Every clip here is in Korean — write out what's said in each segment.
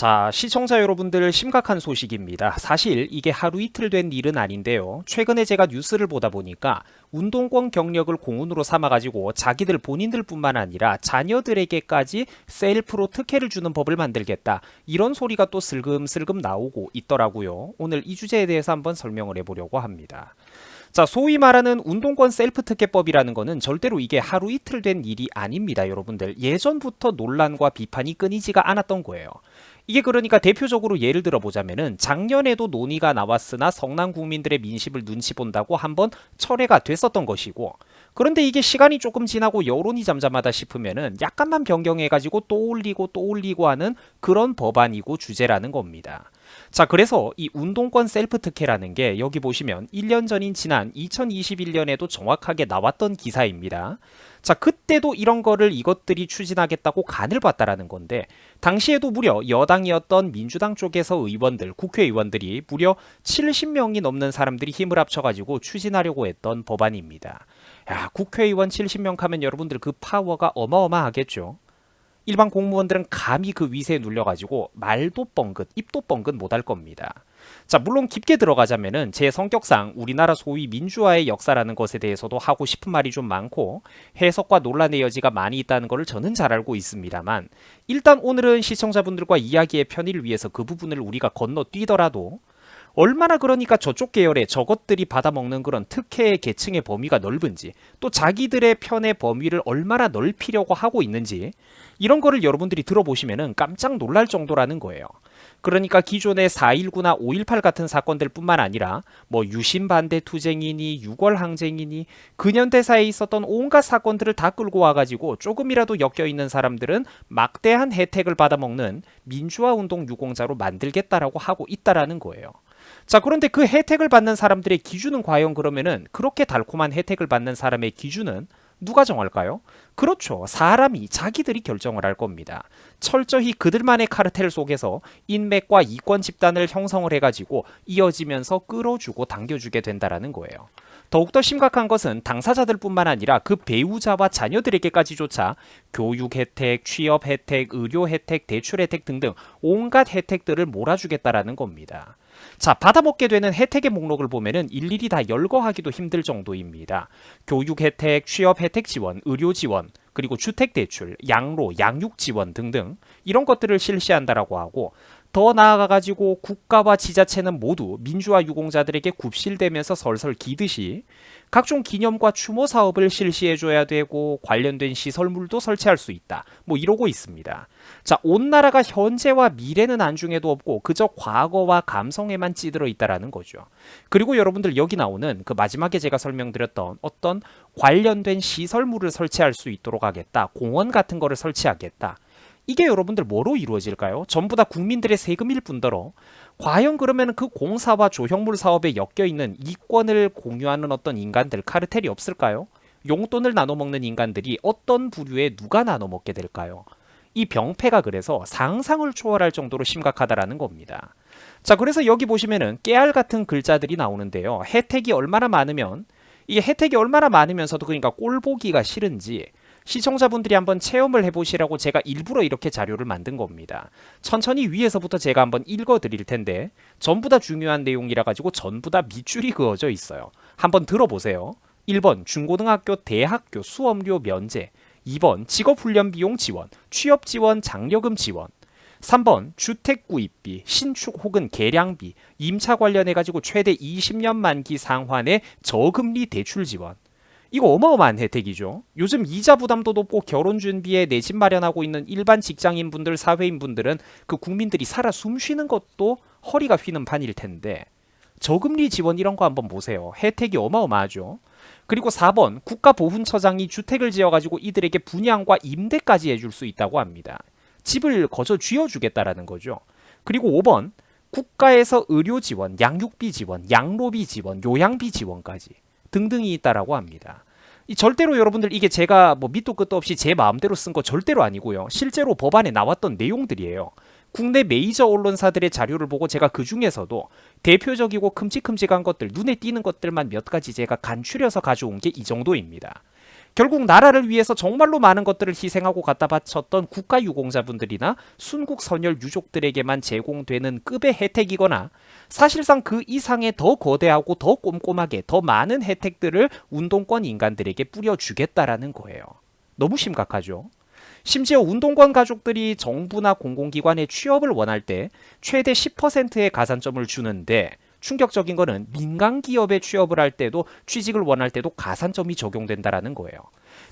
자, 시청자 여러분들 심각한 소식입니다. 사실 이게 하루 이틀 된 일은 아닌데요. 최근에 제가 뉴스를 보다 보니까 운동권 경력을 공훈으로 삼아가지고 자기들 본인들뿐만 아니라 자녀들에게까지 셀프로 특혜를 주는 법을 만들겠다. 이런 소리가 또 슬금슬금 나오고 있더라고요. 오늘 이 주제에 대해서 한번 설명을 해보려고 합니다. 자, 소위 말하는 운동권 셀프 특혜법이라는 거는 절대로 이게 하루 이틀 된 일이 아닙니다, 여러분들. 예전부터 논란과 비판이 끊이지가 않았던 거예요. 이게 그러니까 대표적으로 예를 들어 보자면은 작년에도 논의가 나왔으나 성남 국민들의 민심을 눈치 본다고 한번 철회가 됐었던 것이고 그런데 이게 시간이 조금 지나고 여론이 잠잠하다 싶으면은 약간만 변경해가지고 또 올리고 또 올리고 하는 그런 법안이고 주제라는 겁니다. 자, 그래서 이 운동권 셀프 특혜라는 게 여기 보시면 1년 전인 지난 2021년에도 정확하게 나왔던 기사입니다. 자, 그때도 이런 거를 이것들이 추진하겠다고 간을 봤다라는 건데, 당시에도 무려 여당이었던 민주당 쪽에서 의원들, 국회의원들이 무려 70명이 넘는 사람들이 힘을 합쳐가지고 추진하려고 했던 법안입니다. 야, 국회의원 70명 하면 여러분들 그 파워가 어마어마하겠죠? 일반 공무원들은 감히 그 위세에 눌려가지고 말도 뻥긋, 입도 뻥긋 못할 겁니다. 자, 물론 깊게 들어가자면은 제 성격상 우리나라 소위 민주화의 역사라는 것에 대해서도 하고 싶은 말이 좀 많고 해석과 논란의 여지가 많이 있다는 것을 저는 잘 알고 있습니다만 일단 오늘은 시청자분들과 이야기의 편의를 위해서 그 부분을 우리가 건너뛰더라도 얼마나 그러니까 저쪽 계열의 저것들이 받아먹는 그런 특혜의 계층의 범위가 넓은지 또 자기들의 편의 범위를 얼마나 넓히려고 하고 있는지 이런 거를 여러분들이 들어보시면은 깜짝 놀랄 정도라는 거예요. 그러니까 기존의 4.19나 5.18 같은 사건들 뿐만 아니라 뭐 유신 반대 투쟁이니 6월 항쟁이니 근현대사에 있었던 온갖 사건들을 다 끌고 와가지고 조금이라도 엮여 있는 사람들은 막대한 혜택을 받아먹는 민주화 운동 유공자로 만들겠다라고 하고 있다라는 거예요. 자, 그런데 그 혜택을 받는 사람들의 기준은 과연 그러면은 그렇게 달콤한 혜택을 받는 사람의 기준은 누가 정할까요? 그렇죠. 사람이 자기들이 결정을 할 겁니다. 철저히 그들만의 카르텔 속에서 인맥과 이권 집단을 형성을 해가지고 이어지면서 끌어주고 당겨주게 된다라는 거예요. 더욱더 심각한 것은 당사자들뿐만 아니라 그 배우자와 자녀들에게까지조차 교육 혜택, 취업 혜택, 의료 혜택, 대출 혜택 등등 온갖 혜택들을 몰아주겠다라는 겁니다. 자, 받아먹게 되는 혜택의 목록을 보면은 일일이 다 열거하기도 힘들 정도입니다. 교육 혜택, 취업 혜택 지원, 의료 지원, 그리고 주택 대출, 양로, 양육 지원 등등 이런 것들을 실시한다라고 하고 더 나아가 가지고 국가와 지자체는 모두 민주화 유공자들에게 굽실대면서 설설 기듯이 각종 기념과 추모 사업을 실시해 줘야 되고 관련된 시설물도 설치할 수 있다. 뭐 이러고 있습니다. 자, 온 나라가 현재와 미래는 안중에도 없고 그저 과거와 감성에만 찌들어 있다라는 거죠. 그리고 여러분들 여기 나오는 그 마지막에 제가 설명드렸던 어떤 관련된 시설물을 설치할 수 있도록 하겠다. 공원 같은 거를 설치하겠다. 이게 여러분들 뭐로 이루어질까요? 전부 다 국민들의 세금일 뿐더러 과연 그러면 그 공사와 조형물 사업에 엮여 있는 이권을 공유하는 어떤 인간들 카르텔이 없을까요? 용돈을 나눠 먹는 인간들이 어떤 부류에 누가 나눠 먹게 될까요? 이 병폐가 그래서 상상을 초월할 정도로 심각하다라는 겁니다. 자, 그래서 여기 보시면은 깨알 같은 글자들이 나오는데요. 혜택이 얼마나 많으면 이게 혜택이 얼마나 많으면서도 그러니까 꼴 보기가 싫은지 시청자분들이 한번 체험을 해보시라고 제가 일부러 이렇게 자료를 만든 겁니다. 천천히 위에서부터 제가 한번 읽어 드릴 텐데 전부 다 중요한 내용이라 가지고 전부 다 밑줄이 그어져 있어요. 한번 들어보세요. 1번 중고등학교 대학교 수업료 면제 2번 직업훈련 비용 지원, 취업 지원, 장려금 지원 3번 주택 구입비, 신축 혹은 개량비, 임차 관련해 가지고 최대 20년 만기 상환의 저금리 대출 지원 이거 어마어마한 혜택이죠. 요즘 이자 부담도 높고 결혼 준비에 내 집 마련하고 있는 일반 직장인분들, 사회인분들은 그 국민들이 살아 숨쉬는 것도 허리가 휘는 판일 텐데 저금리 지원 이런 거 한번 보세요. 혜택이 어마어마하죠. 그리고 4번 국가보훈처장이 주택을 지어가지고 이들에게 분양과 임대까지 해줄 수 있다고 합니다. 집을 거저 쥐어주겠다라는 거죠. 그리고 5번 국가에서 의료 지원, 양육비 지원, 양로비 지원, 요양비 지원까지. 등등이 있다라고 합니다. 이 절대로 여러분들 이게 제가 뭐 밑도 끝도 없이 제 마음대로 쓴 거 절대로 아니고요. 실제로 법안에 나왔던 내용들이에요. 국내 메이저 언론사들의 자료를 보고 제가 그 중에서도 대표적이고 큼직큼직한 것들, 눈에 띄는 것들만 몇 가지 제가 간추려서 가져온 게 이 정도입니다. 결국 나라를 위해서 정말로 많은 것들을 희생하고 갖다 바쳤던 국가 유공자분들이나 순국 선열 유족들에게만 제공되는 급의 혜택이거나 사실상 그 이상의 더 거대하고 더 꼼꼼하게 더 많은 혜택들을 운동권 인간들에게 뿌려주겠다라는 거예요. 너무 심각하죠. 심지어 운동권 가족들이 정부나 공공기관에 취업을 원할 때 최대 10%의 가산점을 주는데 충격적인 거는 민간 기업에 취업을 할 때도 취직을 원할 때도 가산점이 적용된다라는 거예요.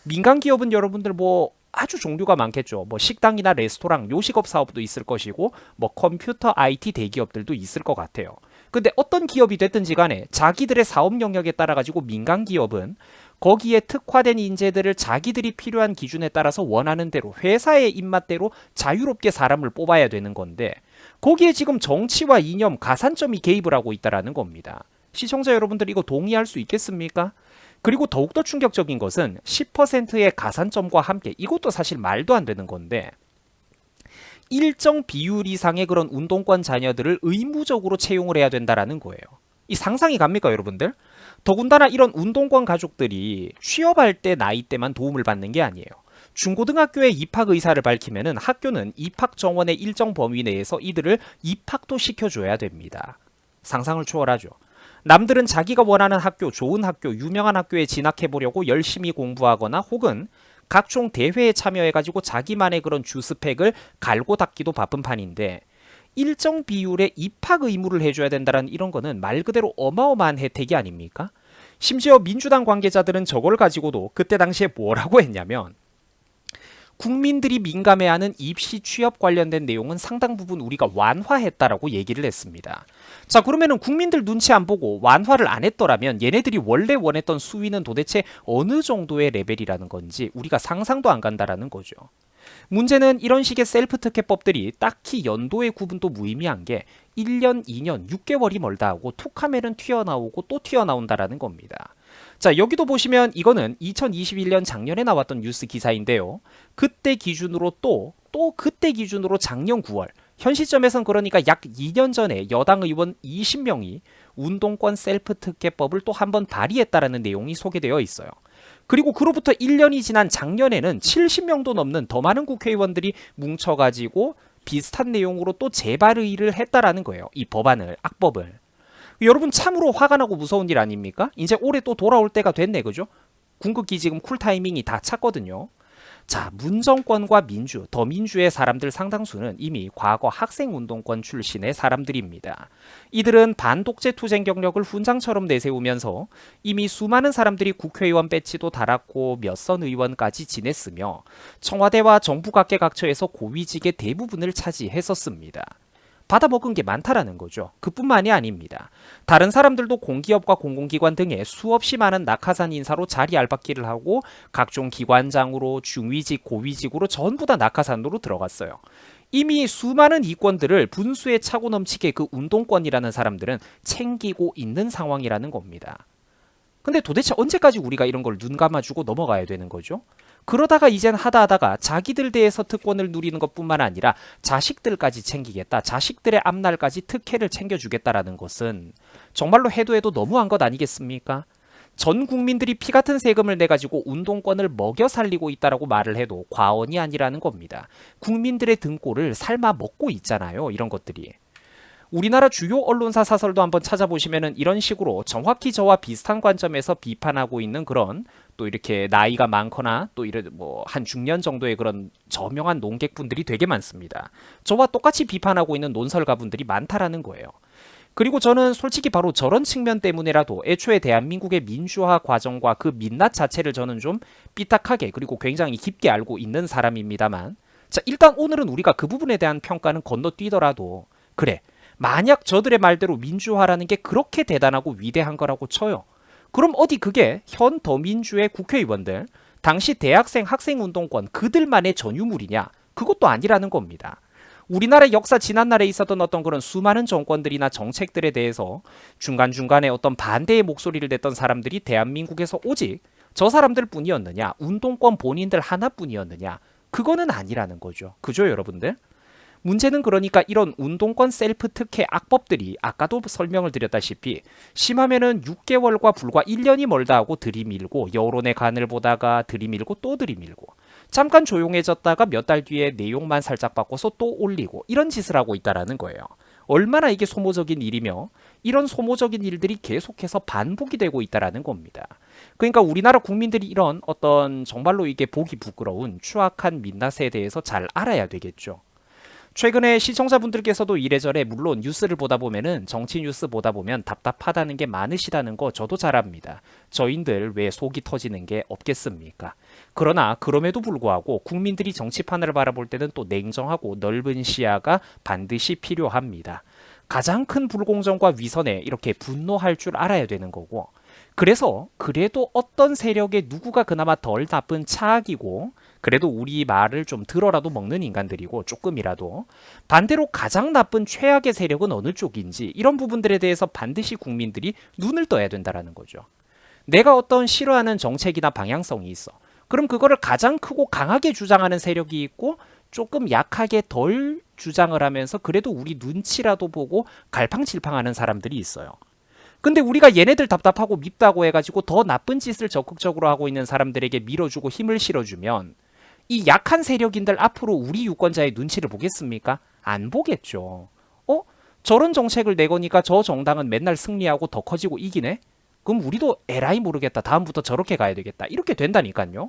민간 기업은 여러분들 뭐 아주 종류가 많겠죠. 뭐 식당이나 레스토랑, 요식업 사업도 있을 것이고 뭐 컴퓨터 IT 대기업들도 있을 것 같아요. 근데 어떤 기업이 됐든지 간에 자기들의 사업 영역에 따라 가지고 민간 기업은 거기에 특화된 인재들을 자기들이 필요한 기준에 따라서 원하는 대로 회사의 입맛대로 자유롭게 사람을 뽑아야 되는 건데 거기에 지금 정치와 이념, 가산점이 개입을 하고 있다라는 겁니다. 시청자 여러분들 이거 동의할 수 있겠습니까? 그리고 더욱더 충격적인 것은 10%의 가산점과 함께 이것도 사실 말도 안 되는 건데 일정 비율 이상의 그런 운동권 자녀들을 의무적으로 채용을 해야 된다라는 거예요. 이 상상이 갑니까, 여러분들? 더군다나 이런 운동권 가족들이 취업할 때 나이대만 도움을 받는 게 아니에요. 중고등학교에 입학 의사를 밝히면은 학교는 입학 정원의 일정 범위 내에서 이들을 입학도 시켜줘야 됩니다. 상상을 초월하죠. 남들은 자기가 원하는 학교, 좋은 학교, 유명한 학교에 진학해 보려고 열심히 공부하거나 혹은 각종 대회에 참여해가지고 자기만의 그런 주스펙을 갈고 닦기도 바쁜 판인데 일정 비율의 입학 의무를 해줘야 된다는 이런 거는 말 그대로 어마어마한 혜택이 아닙니까? 심지어 민주당 관계자들은 저걸 가지고도 그때 당시에 뭐라고 했냐면 국민들이 민감해하는 입시 취업 관련된 내용은 상당 부분 우리가 완화했다라고 얘기를 했습니다. 자, 그러면은 국민들 눈치 안 보고 완화를 안 했더라면 얘네들이 원래 원했던 수위는 도대체 어느 정도의 레벨이라는 건지 우리가 상상도 안 간다라는 거죠. 문제는 이런 식의 셀프 특혜법들이 딱히 연도의 구분도 무의미한 게 1년, 2년, 6개월이 멀다 하고 툭 하면은 튀어나오고 또 튀어나온다라는 겁니다. 자, 여기도 보시면 이거는 2021년 작년에 나왔던 뉴스 기사인데요. 그때 기준으로 또, 또 그때 기준으로 작년 9월, 현 시점에선 그러니까 약 2년 전에 여당 의원 20명이 운동권 셀프 특혜법을 또 한 번 발의했다라는 내용이 소개되어 있어요. 그리고 그로부터 1년이 지난 작년에는 70명도 넘는 더 많은 국회의원들이 뭉쳐가지고 비슷한 내용으로 또 재발의를 했다라는 거예요. 이 법안을, 악법을. 여러분 참으로 화가 나고 무서운 일 아닙니까? 이제 올해 또 돌아올 때가 됐네, 그죠? 궁극기 지금 쿨타이밍이 다 찼거든요. 자, 문정권과 민주, 더 민주의 사람들 상당수는 이미 과거 학생운동권 출신의 사람들입니다. 이들은 반독재 투쟁 경력을 훈장처럼 내세우면서 이미 수많은 사람들이 국회의원 배치도 달았고 몇 선 의원까지 지냈으며 청와대와 정부 각계각처에서 고위직의 대부분을 차지했었습니다. 받아먹은 게 많다라는 거죠. 그뿐만이 아닙니다. 다른 사람들도 공기업과 공공기관 등에 수없이 많은 낙하산 인사로 자리 알박기를 하고 각종 기관장으로 중위직, 고위직으로 전부 다 낙하산으로 들어갔어요. 이미 수많은 이권들을 분수에 차고 넘치게 그 운동권이라는 사람들은 챙기고 있는 상황이라는 겁니다. 근데 도대체 언제까지 우리가 이런 걸 눈 감아주고 넘어가야 되는 거죠? 그러다가 이젠 하다 하다가 자기들 대해서 특권을 누리는 것뿐만 아니라 자식들까지 챙기겠다. 자식들의 앞날까지 특혜를 챙겨주겠다라는 것은 정말로 해도 해도 너무한 것 아니겠습니까? 전 국민들이 피 같은 세금을 내 가지고 운동권을 먹여 살리고 있다라고 말을 해도 과언이 아니라는 겁니다. 국민들의 등골을 삶아 먹고 있잖아요. 이런 것들이. 우리나라 주요 언론사 사설도 한번 찾아보시면은 이런 식으로 정확히 저와 비슷한 관점에서 비판하고 있는 그런 또 이렇게 나이가 많거나 또 이런 뭐한 중년 정도의 그런 저명한 논객분들이 되게 많습니다. 저와 똑같이 비판하고 있는 논설가분들이 많다라는 거예요. 그리고 저는 솔직히 바로 저런 측면 때문에라도 애초에 대한민국의 민주화 과정과 그 민낯 자체를 저는 좀 삐딱하게 그리고 굉장히 깊게 알고 있는 사람입니다만 자 일단 오늘은 우리가 그 부분에 대한 평가는 건너뛰더라도 그래 만약 저들의 말대로 민주화라는 게 그렇게 대단하고 위대한 거라고 쳐요. 그럼 어디 그게 현 더민주의 국회의원들, 당시 대학생 학생운동권 그들만의 전유물이냐? 그것도 아니라는 겁니다. 우리나라 역사 지난날에 있었던 어떤 그런 수많은 정권들이나 정책들에 대해서 중간중간에 어떤 반대의 목소리를 냈던 사람들이 대한민국에서 오직 저 사람들 뿐이었느냐? 운동권 본인들 하나뿐이었느냐? 그거는 아니라는 거죠. 그죠, 여러분들? 문제는 그러니까 이런 운동권 셀프 특혜 악법들이 아까도 설명을 드렸다시피 심하면은 6개월과 불과 1년이 멀다 하고 들이밀고 여론의 간을 보다가 들이밀고 또 들이밀고 잠깐 조용해졌다가 몇 달 뒤에 내용만 살짝 바꿔서 또 올리고 이런 짓을 하고 있다라는 거예요. 얼마나 이게 소모적인 일이며 이런 소모적인 일들이 계속해서 반복이 되고 있다라는 겁니다. 그러니까 우리나라 국민들이 이런 어떤 정말로 이게 보기 부끄러운 추악한 민낯에 대해서 잘 알아야 되겠죠. 최근에 시청자분들께서도 이래저래 물론 뉴스를 보다 보면은 정치 뉴스 보다 보면 답답하다는 게 많으시다는 거 저도 잘 압니다. 저인들 왜 속이 터지는 게 없겠습니까? 그러나 그럼에도 불구하고 국민들이 정치판을 바라볼 때는 또 냉정하고 넓은 시야가 반드시 필요합니다. 가장 큰 불공정과 위선에 이렇게 분노할 줄 알아야 되는 거고 그래서 그래도 어떤 세력의 누구가 그나마 덜 나쁜 차악이고 그래도 우리 말을 좀 들어라도 먹는 인간들이고 조금이라도 반대로 가장 나쁜 최악의 세력은 어느 쪽인지 이런 부분들에 대해서 반드시 국민들이 눈을 떠야 된다라는 거죠. 내가 어떤 싫어하는 정책이나 방향성이 있어. 그럼 그거를 가장 크고 강하게 주장하는 세력이 있고 조금 약하게 덜 주장을 하면서 그래도 우리 눈치라도 보고 갈팡질팡하는 사람들이 있어요. 근데 우리가 얘네들 답답하고 밉다고 해가지고 더 나쁜 짓을 적극적으로 하고 있는 사람들에게 밀어주고 힘을 실어주면 이 약한 세력인들 앞으로 우리 유권자의 눈치를 보겠습니까? 안 보겠죠. 어? 저런 정책을 내거니까 저 정당은 맨날 승리하고 더 커지고 이기네? 그럼 우리도 에라이 모르겠다. 다음부터 저렇게 가야 되겠다. 이렇게 된다니까요.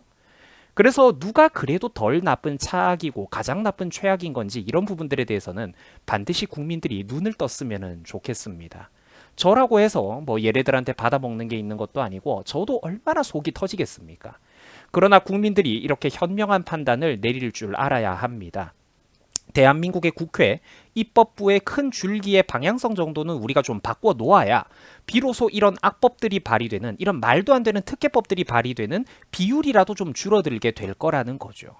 그래서 누가 그래도 덜 나쁜 차악이고 가장 나쁜 최악인 건지 이런 부분들에 대해서는 반드시 국민들이 눈을 떴으면 좋겠습니다. 저라고 해서 뭐 얘네들한테 받아먹는 게 있는 것도 아니고 저도 얼마나 속이 터지겠습니까? 그러나 국민들이 이렇게 현명한 판단을 내릴 줄 알아야 합니다. 대한민국의 국회 입법부의 큰 줄기의 방향성 정도는 우리가 좀 바꿔 놓아야 비로소 이런 악법들이 발휘되는 이런 말도 안 되는 특혜법들이 발휘되는 비율이라도 좀 줄어들게 될 거라는 거죠.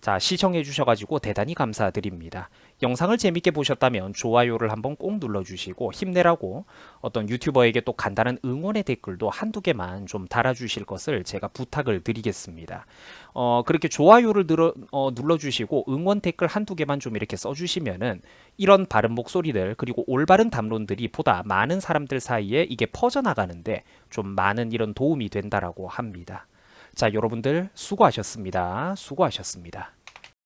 자, 시청해 주셔가지고 대단히 감사드립니다. 영상을 재밌게 보셨다면 좋아요를 한번 꼭 눌러주시고 힘내라고 어떤 유튜버에게 또 간단한 응원의 댓글도 한두 개만 좀 달아주실 것을 제가 부탁을 드리겠습니다. 어, 그렇게 좋아요를 늘어, 어, 눌러주시고 응원 댓글 한두 개만 좀 이렇게 써주시면은 이런 바른 목소리들 그리고 올바른 담론들이 보다 많은 사람들 사이에 이게 퍼져나가는데 좀 많은 이런 도움이 된다라고 합니다. 자, 여러분들 수고하셨습니다. 수고하셨습니다.